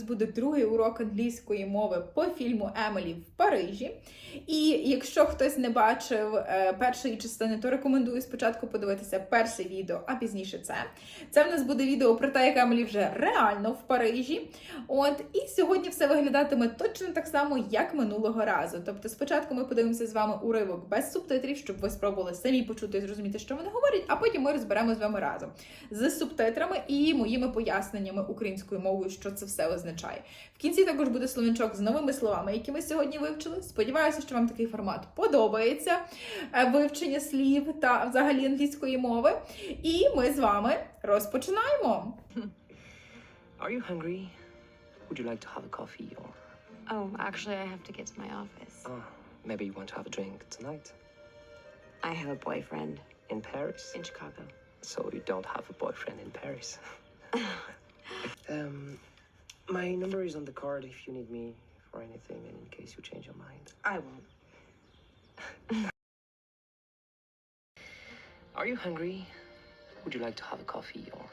нас буде другий урок англійської мови по фільму Емелі в Парижі. І якщо хтось не бачив е, першої частини, то рекомендую спочатку подивитися перше відео, а пізніше це. Це в нас буде відео про те, як Емелі вже реально в Парижі. От і сьогодні все виглядатиме точно так само, як минулого разу. Тобто, спочатку ми подивимося з вами уривок без субтитрів, щоб ви спробували самі почути і зрозуміти, що вони говорять, а потім ми розберемо з вами разом з субтитрами і моїми поясненнями українською мовою, що це все означає. В кінці також буде словничок з новими словами, які ми сьогодні вивчили. Сподіваюся, що вам такий формат подобається е, вивчення слів та взагалі англійської мови. І ми з вами розпочинаємо. Are you hungry? Would you like to have a coffee or Oh, actually, I have to get to my office. oh, maybe you want to have a drink tonight I have a boyfriend in Paris? in Chicago. So you don't have a boyfriend in Paris. um, my number is on the card if you need me for anything and in case you change your mind. I won't. Are you hungry? Would you like to have a coffee or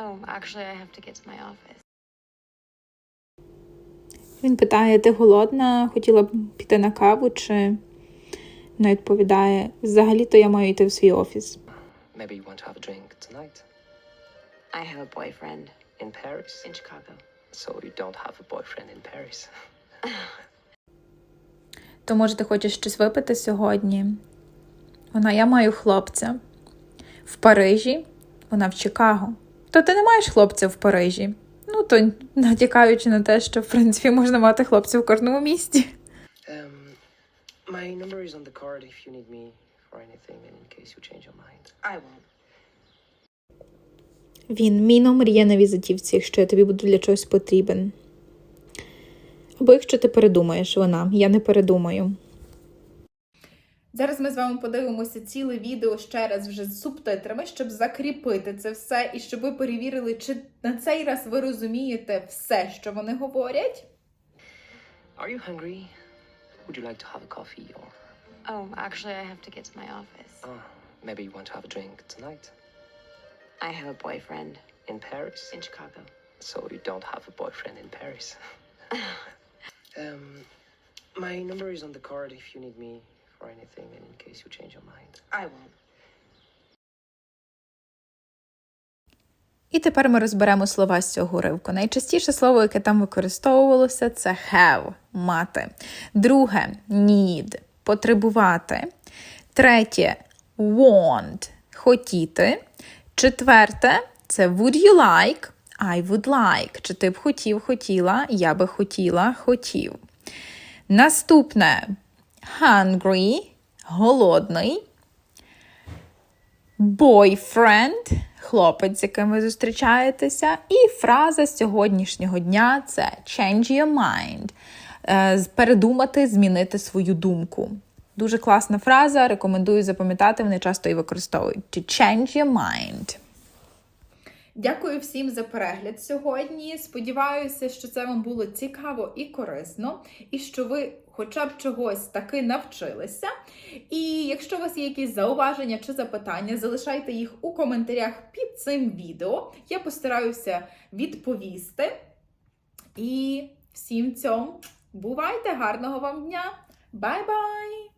Oh, actually, I have to get to my office. Він питає: ти голодна? Хотіла б піти на каву, чи вона відповідає: взагалі-то я маю йти в свій офіс. maybe you want to have a drink tonight I have a boyfriend In Paris? in Chicago. So you don't have a boyfriend in Paris. То може ти хочеш щось випити сьогодні? Вона, я маю хлопця в Парижі, вона в Чикаго. То ти не маєш хлопця в Парижі. Ну, то натякаючи на те, що в принципі можна мати хлопця в кожному місті. Um, my number is on the card if you need me for anything in case you change your mind. I won't. Він мій номер є на візитівці, якщо я тобі буду для чогось потрібен. Або якщо ти передумаєш, вона, я не передумаю. Зараз ми з вами подивимося ціле відео ще раз вже з субтитрами, щоб закріпити це все і щоб ви перевірили, чи на цей раз ви розумієте все, що вони говорять. Are you hungry? Would you like to have a coffee or Oh, actually, I have to get to my office. oh, maybe you want to have a drink tonight I have a boyfriend in Paris? in Chicago. So you don't have a boyfriend in Paris. um, my number is on the card if you need me for anything and in case you change your mind. I won't. І тепер ми розберемо слова з цього уривку. Найчастіше слово, яке там використовувалося, це have мати. Друге need потребувати. Третє want хотіти. Четверте це would you like, I would like. Чи ти б хотів, хотіла, я би хотіла, хотів. Наступне hungry голодний. Boyfriend – хлопець, з яким ви зустрічаєтеся. І фраза з сьогоднішнього дня це change your mind. Е, Передумати, змінити свою думку. Дуже класна фраза, рекомендую запам'ятати, вони часто її використовують. To change your mind. Дякую всім за перегляд сьогодні. Сподіваюся, що це вам було цікаво і корисно, і що ви хоча б чогось таки навчилися. І якщо у вас є якісь зауваження чи запитання, залишайте їх у коментарях під цим відео. Я постараюся відповісти. І всім цьому бувайте! Гарного вам дня! Бай-бай!